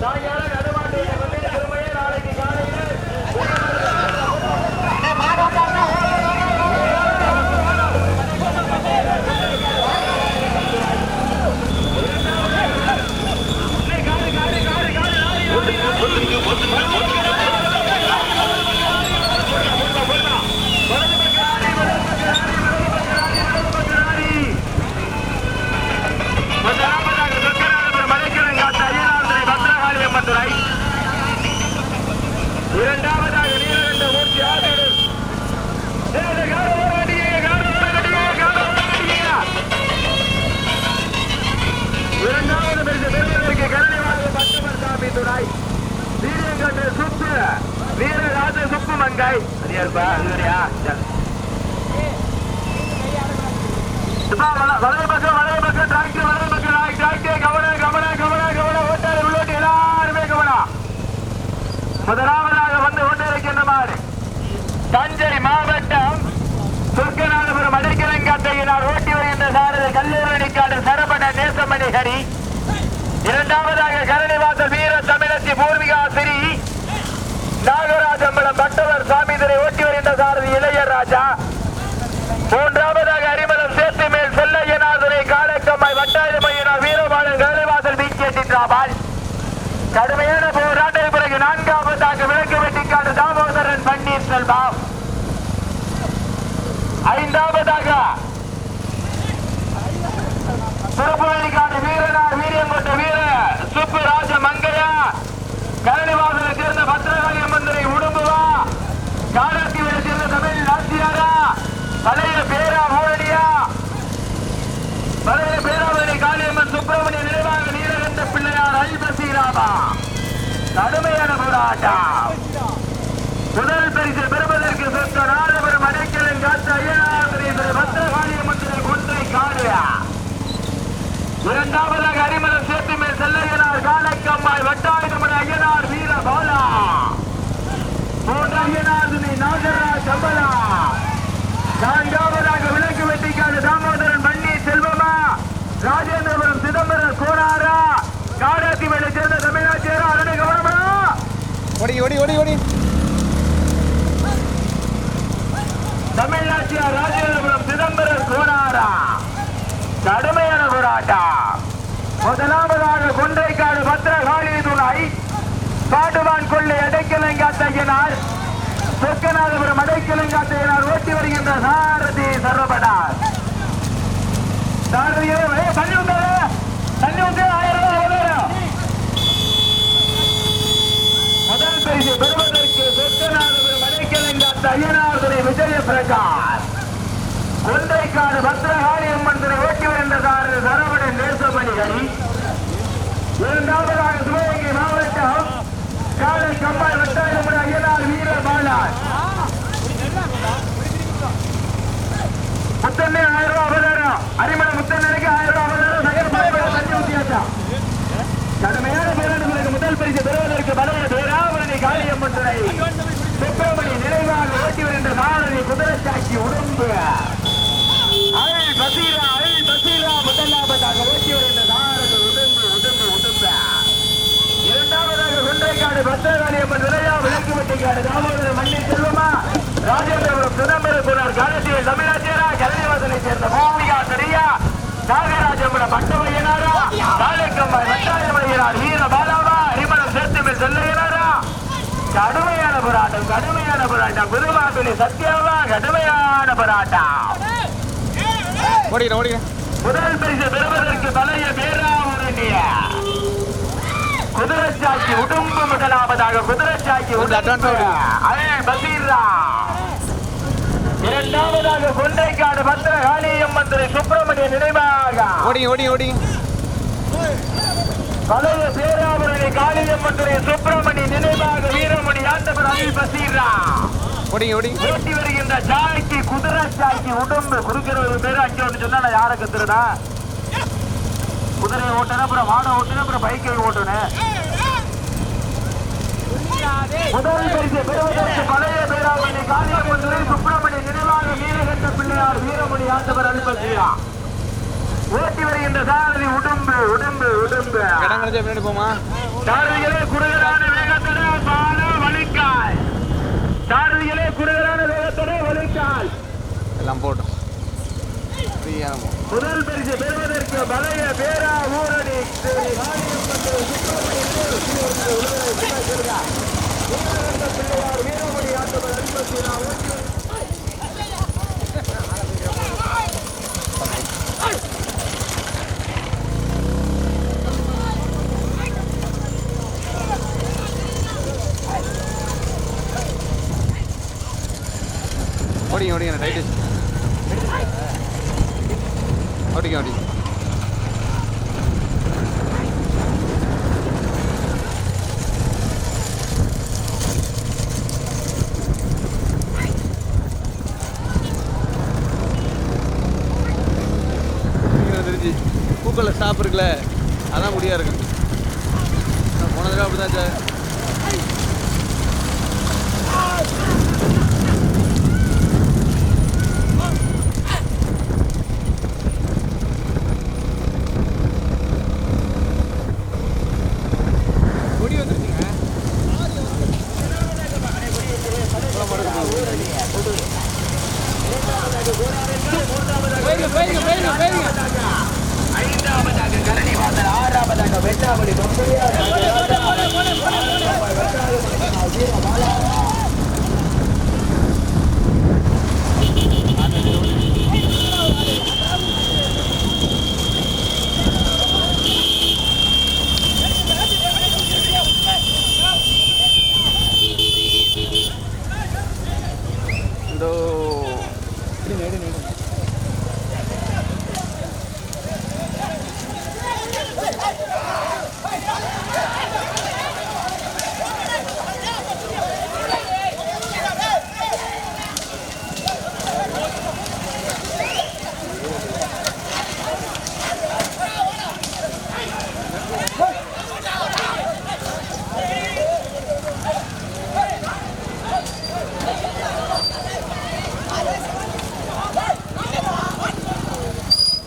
Daha yara வலது பக்கம் வலது பக்கம் டிராக்டர் வலது பக்கம் டிராக்டர், கவன கவன கவன கவன ஓட்டாளர் உள்ளோட்டு எல்லாருமே கவனம் முதலாவதாக வந்து கொண்டிருக்கின்ற மாடு தஞ்சை மாவட்டம் சொர்க்கநாதபுரம் அடைக்கலங்காட்டையினால் ஓட்டி வருகின்ற சாரதி கல்லூரணிக்காடு சரபண நேசமணி ஹரி. இரண்டாவதாக கரணிவாசல் வீர தமிழச்சி பூர்விகா சிறி நாகராஜம்பலம் பட்டவர் சாமிதரை ஓட்டி வருகின்ற சாரதி இளையராஜா. மூன்றாவதாக அரிமலம் சேத்து பிகேடி கடுமையான போராட்டத்திற்கு பிறகு நான்காவதாக விளக்கு வெட்டிக்காடு தாமோதரன் பன்னீர் செல்வம். ஐந்தாவதாக திருப்புவெளிக்காடு வீரனார் வீரியம் கொண்ட வீர சுப்பு ராஜ மங்கையா. கரணிவாசலை சேர்ந்த பத்திரகாளி அம்மந்தரை உடும்புவா காலாத்திவரை சேர்ந்த தமிழ் நாச்சியாரா பழைய பேரா மூரடியா பழைய பேராவணி காளியம்மன் சுப்பிரமணிய நினைவாக நீலகண்ட பிள்ளையார் அல்பசீராமா கடுமையான போராட்டம். முதல் பரிசு பெறுவதற்கு சொத்த நாதபுரம் அடைக்கலன் காத்த பத்திரகாளிய பத்திரகாளியம்மன் கொன்றை காடுயா இரண்டாவதாக அரிமலம் சேத்து மேல் செல்லையனார் காலக்கம்மாய் வட்டாயுதமன ஐயனார் வீர பாலா மூன்று ஐயனார் நாகராஜ் கம்பலா நான்காவதாக விளக்கு வெட்டிக்காடு தாமோதரன் பண்ணி செல்வமா ராஜேந்திரபுரம் சிதம்பரம் கோனாரா காடாத்தி வேலை சேர்ந்த தமிழாச்சியரா அரணை கவனமா ஓடி ஓடி ஓடி ஓடி. தமிழ்நாட்டில் ராஜேந்திரபுரம் சிதம்பரம் சோனாரா கடுமையான போராட்டம். முதலாவதாக கொன்றைக்காடு பத்திரகாளி துணை காட்டுவான் கொள்ளை அடைக்கலங்காத்தையனார் சொக்கநாதபுரம் அடைக்கலங்காத்தையனார் ஓட்டி வருகின்ற சாரதி சர்வபடார் சாரதியோ ஏய், தண்ணி உண்டு தண்ணி உண்டு ஆயிரம் ரூபாய் எவ்வளவு? முதல் பரிசு பெறுவதற்கு சொக்கநாதபுரம் அடைக்கலங்காத்த ஐயனார்துறை விஜய பிரகாஷ் கொண்டைக்காடு பத்திரகாளி அம்மன் துறை ஓட்டி வருகின்ற சாரதி நேசமணிகள். இரண்டாவதாக சிவகங்கை மாவட்டம் காலை கம்பாய் வட்டாயமுறை ஐயனார் வீர பாலான் முத்தண்ணே ஆயிரம் ரூபாய் அவதாரம். அரிமலை முத்தண்ணனுக்கு ஆயிரம் ரூபாய் அவதாரம். நகர்பாய் தண்ணி ஊத்தியாச்சா கடுமையான பேரணிகளுக்கு முதல் பரிசு பெறுவதற்கு பலவர காளியம்மன் சுப்பிரமணி நிறைவாக ஓட்டி வருகின்ற நாளை குதிரை சாட்சி உடம்பு அல் பசீரா முதலாவதாக ஓட்டி வருகின்ற சாரதி உடம்பு உடம்பு உடம்பு இரண்டாவதாக கொண்டைக்காடு பத்திரகாளியம்மன் விளையா விளக்கு வெட்டிக்காடு தாமோதர மண்ணி செல்வமா ராஜேந்திரபுரம் சிதம்பரம் குணர் காலத்திய தமிழாச்சியரா கலைவாசலை சேர்ந்த பூமிகா சரியா நாகராஜபுரம் பட்டமையனாரா காலைக்கம்மாய் வட்டாயமலையினார் வீர பாலாவா அரிமளம் சேர்த்துமில் செல்லையனாரா கடுமையான போராட்டம் கடுமையான போராட்டம் புதுமாப்பிள்ளை சத்யாவா கடுமையான போராட்டம் ஓடிக்கிறேன் ஓடிக்கிறேன். முதல் பரிசு பெறுவதற்கு பழைய பேராவரணிய குதிரச்சாக்கி உடும்பு முதலாவதாக குதிரச்சாக்கி ஒரு advance உடும்பு. ஆகுது. அதே பசீரா இரண்டாவதாக கொண்டைக்காடு பத்திர காளியம்மன் திரு சுப்பிரமணிய நினைவாக. ஓடிங்க ஓடிங்க ஓடிங்க. பழைய பேராவரணி காளியம்மன் திரு சுப்பிரமணிய நினைவாக வீரமணி ஆண்டவர் அனில் பசீரா ஓடிங்க ஓடிங்க ஓட்டி வருகின்ற சாய்க்கு குதிரை சாய்க்கு உடம்பு குறுக்கிற ஒரு பேரு அங்கே ஒன்று சொன்னா நான் யாரை கத்துறதா? குதிரை ஓட்டணும் அப்புறம் வாடை ஓட்டணும் அப்புறம் பைக்கை ஓட்டணும் முதல் பரிசு பெறுவதற்கு பழைய பேராவணி காளியம்மன் சுப்பிரமணிய நினைவாக வீரகண்ட பிள்ளையார் வீரமணி ஆண்டவர் ஓட்டி வருகின்ற சாரதி உடம்பு உடம்பு உடம்பு. போமா சாரதிகளே குறுகலான வேகத்தோட பால வலிக்கால் குறுகலான வேகத்தோட எல்லாம் போட்டோம். முதல் பரிசு பெறுவதற்கு பழைய பேரா ஊரணி. வீரமணி ஆட்டவர் அன்பத்தி நான் ஓடிங்க ஓடிங்க ரைட்டு ஓடிங்க ஓடிங்க. தெரிஞ்சு பூக்களில் ஸ்டாப் இருக்குல்ல அதான் முடியா இருக்கு நான் போன தடவை அப்படிதான் சார்.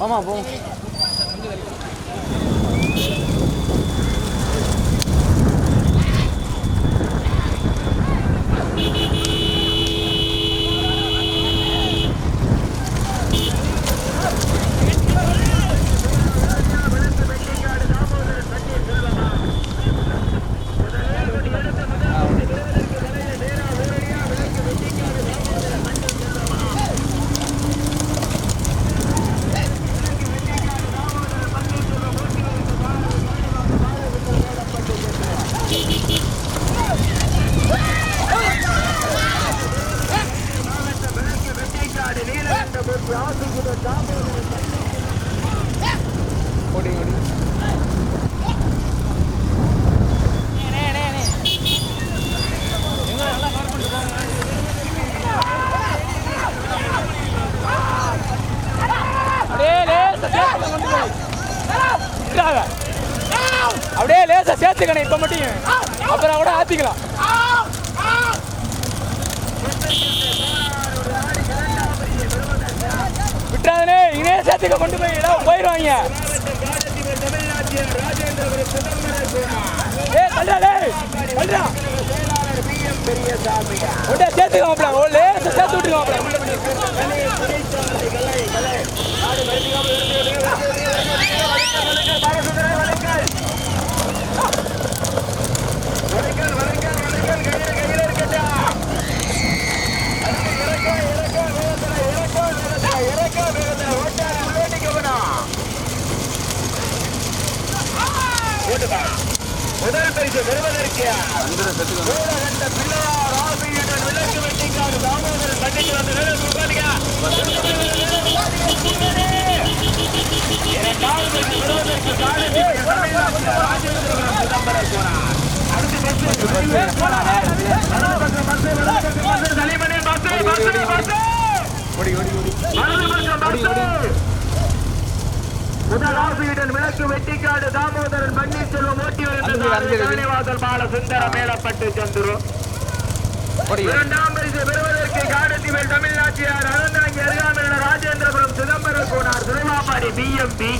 ஆமாம் போவோம் லேசா இப்போ மட்டும் அப்புறம் கூட ஆத்திக்கலாம். விட்டுறாதனே இனே சேர்த்துக்க கொண்டு போய் இடம் போயிடுவாங்க ஏ தள்ளுடா டேய். தள்ளுடா. பரிசு பெறுவதற்கு பிள்ளையார் விளக்கு வெட்டிக்காடு தாமோதரன் பண்டிகை வந்து உட்காருங்க. முதல் ஆசிரியர் விளக்கு வெட்டிக்காடு தாமோதரன் பன்னீர்செல்வம் ஓட்டி அஞ்சு, அஞ்சு, வருகின்ற அஞ்சு. காணிவாசல் பால சுந்தர. மேலப்பட்டு சந்துரு இரண்டாம் பரிசு பெறுவதற்கு காடத்திவேல் தமிழ்நாட்டியார் அறந்தாங்கி ராஜேந்திரபுரம் சிதம்பரம் கோனார் திருவாப்பாடி பிஎம்பி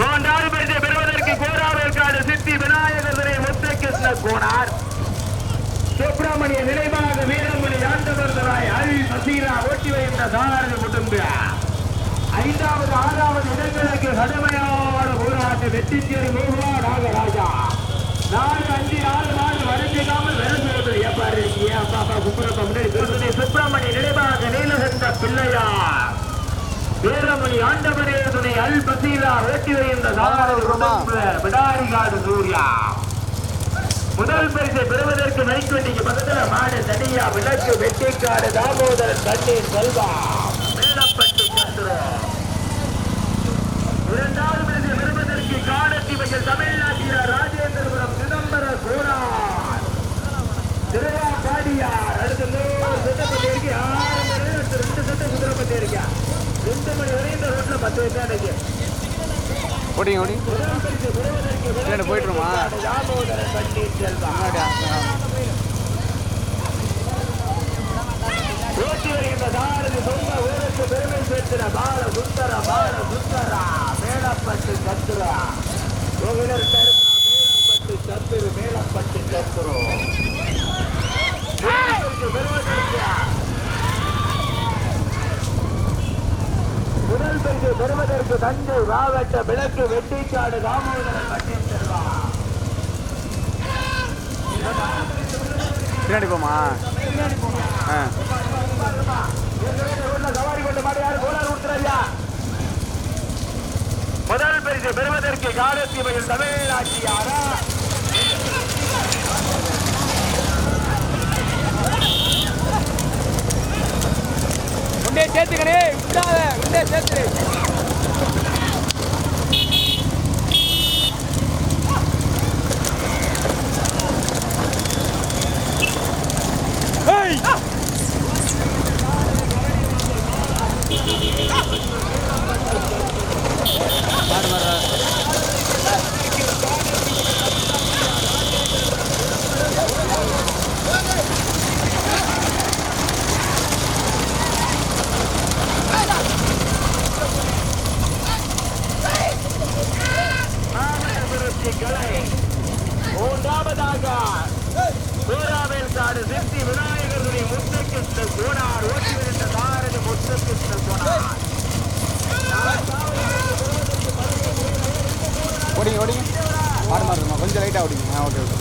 மூன்றாவது பரிசு பெறுவதற்கு கோராவேற்காடு சித்தி விநாயகர் முத்துகிருஷ்ண கோனார் சுப்பிரமணிய நினைவாக வீரமணி ஆண்டவர்தராய் அழி சசீரா ஓட்டி வைத்த சாரதி குடும்ப. ஐந்தாவது ஆறாவது இடங்களுக்கு கடுமையான போராட்ட வெற்றி தேர்வு நினைவாக பிள்ளையார் வீரமணி ஆண்டவரே துணை அல் வைத்த சாரதி குடும்ப விடாரிகாடு சூர்யா. முதல் பரிசை பெறுவதற்கு மைக்கொண்டிக்கு பக்கத்துல மாடு தனியா விளக்கு வெட்டிக்காடு தாமோதரன் தண்ணீர் செல்வா மேலப்பட்டு சந்திரன் இரண்டாவது பரிசை பெறுவதற்கு காடத்தி வயல் தமிழ்நாட்டில ராஜேந்திரபுரம் சிதம்பர கோரார் திருவா பாடியார் அடுத்த நூறு சட்டப்பட்டு இருக்கு ஆறு மணி அடுத்து ரெண்டு சட்டம் குதிரைப்பட்டு இருக்கா ரெண்டு மணி வரை இந்த ரோட்ல பத்து வயசா இருக்கு ஓடிங்க ஓடி முதல் பரிசை பெறுவதற்கு இல்ல, போயிட்டுருமா? தாமோதரன் தண்ணீர் செல்வா ஓட்டி வருகின்ற தாரதி சொந்த ஊருக்கு பெருமை சேர்த்தின பால சுந்தர பால சுந்தரா மேலப்பட்டு சத்துரா கோவிலர் கருமா மேலப்பட்டு சத்துரு மேலப்பட்டு சத்துரு பரிசு பெறுவதற்கு தஞ்சை மாவட்ட விளக்கு வெட்டிக்காடு தாமோதரன் பட்டியல் செல்வா. பின்னாடி போமா ஆ. சவாரி கொண்டு மாடு யாரு கோலார் உத்தரவியா முதல் பரிசு பெறுவதற்கு காலத்தி மயில் உண்டே சேர்த்துக்கணே. விடாத உண்டே சேர்த்து ஏய் மாடு மாடு மாநகரத்திற்கு கலை மூன்றாவதாக சூறாவேல் காடு சித்தி விநாயகருடைய முத்துக்கிருஷ்ண கோனார் ஓட்டி வருகின்ற தாரதி முத்துக்கிருஷ்ண கோனார் ஓடிங்க ஓடிங்க. மாடு மாறுமா கொஞ்சம் லைட்டாக ஓடிங்க. ஓகே ஓகே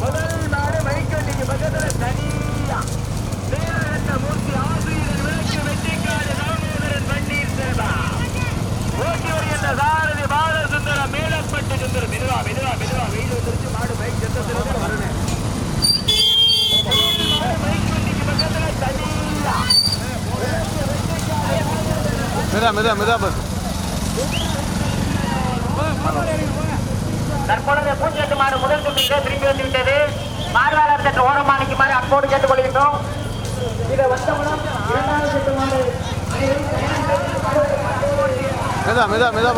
முதல் நாடு மைக்கண்டிக்கு பக்கத்துல தனியா நேரத்த மூர்த்தி ஆசிரியர் விளக்கு வெட்டிக்காடு ராமோதரன் பன்னீர் செல்வா ஓட்டி வருகின்ற சாரதி பாலசுந்தர மேலப்பட்டு சுந்தரம் மெதுவா மெதுவா மெதுவா வெயில் வந்துருச்சு மாடு பைக் செத்தத்துல வரணும் மைக்கண்டிக்கு பக்கத்துல தனியா மெதா மெதா மெதா பஸ் தற்பொழுது பூஜ்ஜியத்து மாடு முதல் சுற்றிலே திரும்பி வந்து விட்டது மார்வாளர் சற்று ஓரமா நிற்குமாறு அன்போடு கேட்டுக் கொள்கின்றோம் இதை வந்தவுடன் இரண்டாவது சுற்று மாடு மெதா மெதா மெதா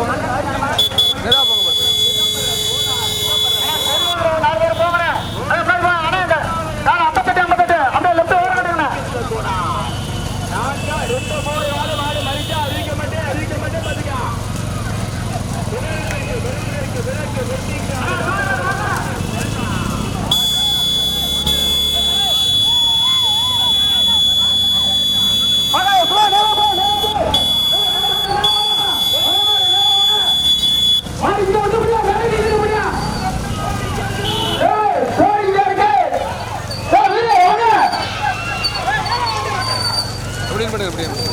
ஏய், வீரே,